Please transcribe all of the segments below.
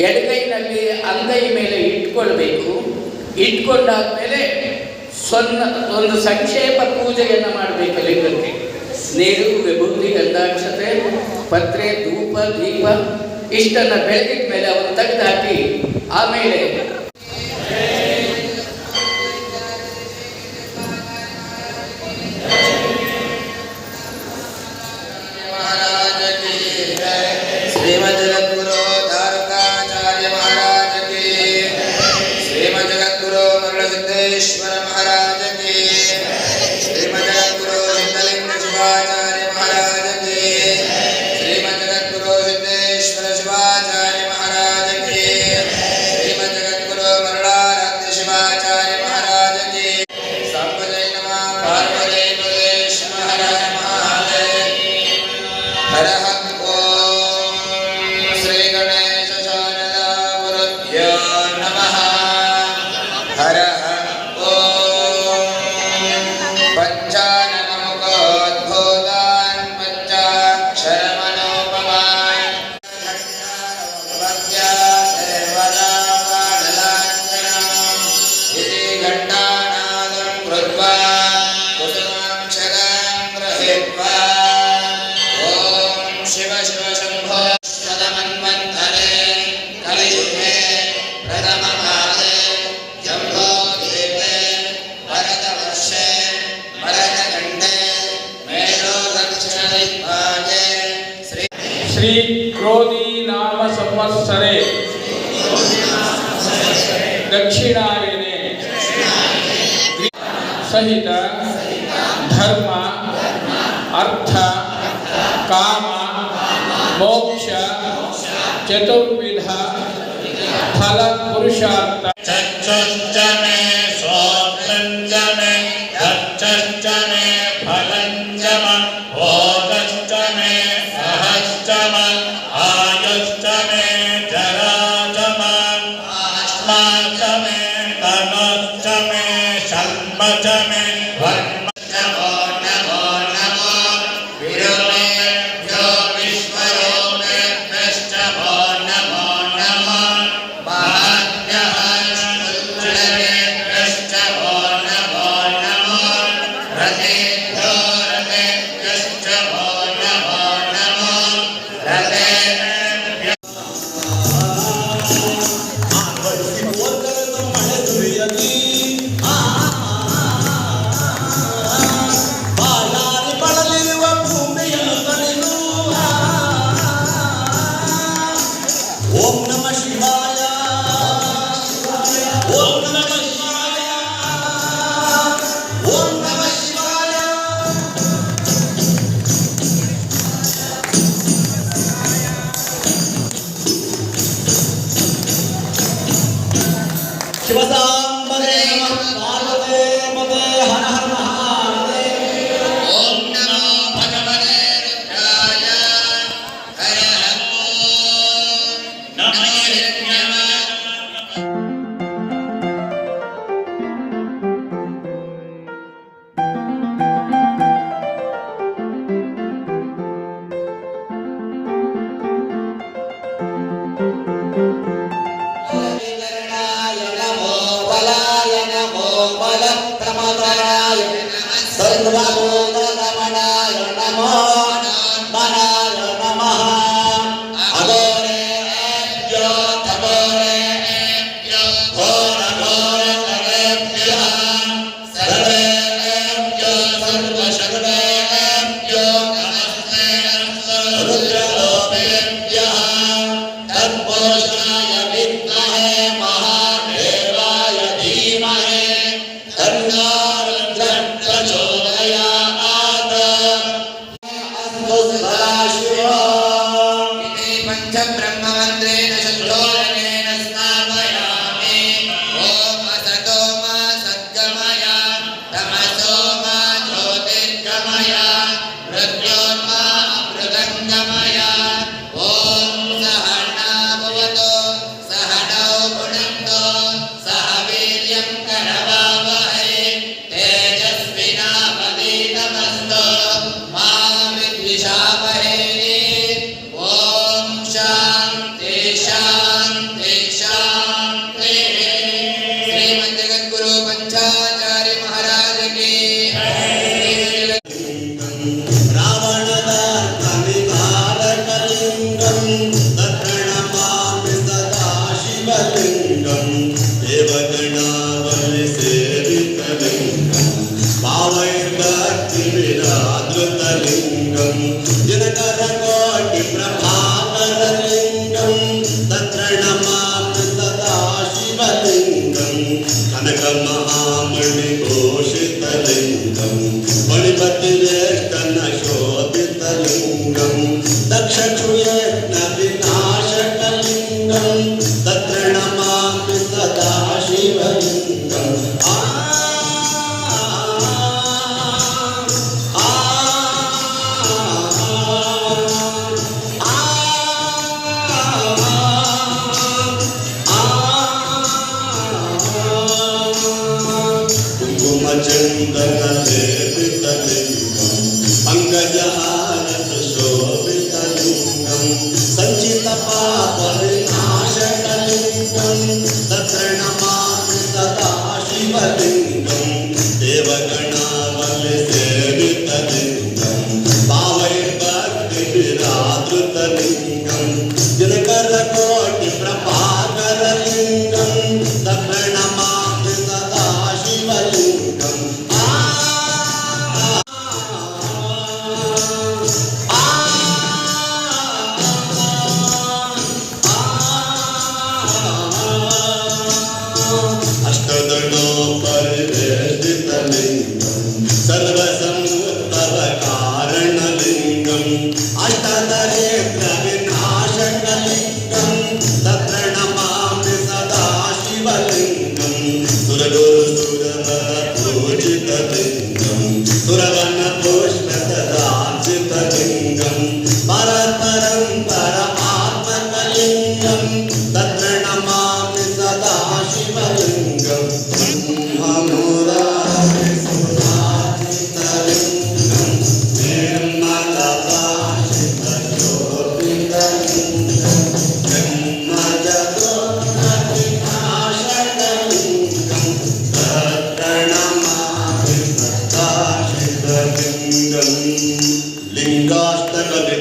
ಎಡಗೈನಲ್ಲಿ ಅಂಗೈ ಮೇಲೆ ಇಟ್ಕೊಳ್ಬೇಕು. ಇಟ್ಕೊಂಡಾದ್ಮೇಲೆ ಸ್ವನ್ನ ಒಂದು ಸಂಕ್ಷೇಪ ಪೂಜೆಯನ್ನು ಮಾಡಬೇಕು ಲಿಂಗಕ್ಕೆ. ನೀರು ವಿಭೂತಿ ಗಂಧಾಕ್ಷತೆ, ಪತ್ರೆ, ಧೂಪ, ದೀಪ, ಇಷ್ಟನ್ನು ಬೆಳೆದಿದ್ದ ಮೇಲೆ ಅವನು ತೆಗೆದಾಕಿ ಆಮೇಲೆ ईश्वरं हराजते श्री क्रोधी नाम संवत्सरे। दक्षिणायने। सहित धर्म अर्थ काम मोक्ष चतुर्विध फल पुरुषार्थ। फलंजम Outra ಮಾತುತಲಿ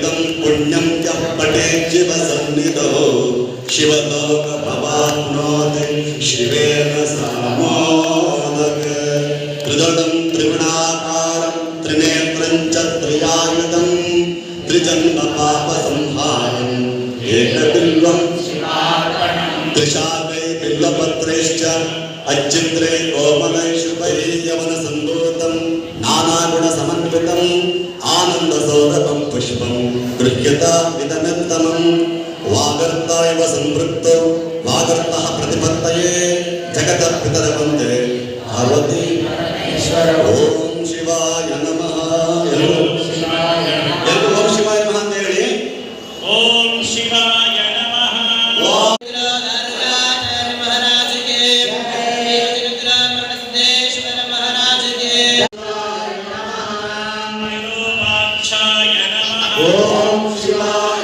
ఇదం పుణ్యం య పటే శివ సన్నిధో శివలోక భవాప్నోతి శివేన సమోదక త్రిదడం త్రిగుణాకారం త్రినేత్రం చ త్రియాయుధం త్రిజన్మ పాప సంహారం ఏకబిల్వం త్రిశాకై బిల్వపత్రైశ్చ అచ్చిత్రే కోమలై శుభై యవన సందోతం నానాగుణ సమన్వితం సౌరభం పుష్పం గృహ్యతా విదనర్తనం వాగర్త సంవృత్త వాగర్త ప్రతిపత్తయే జగత పితరవందే పార్వతి ఓం శివాయ నమః. Vamos lá.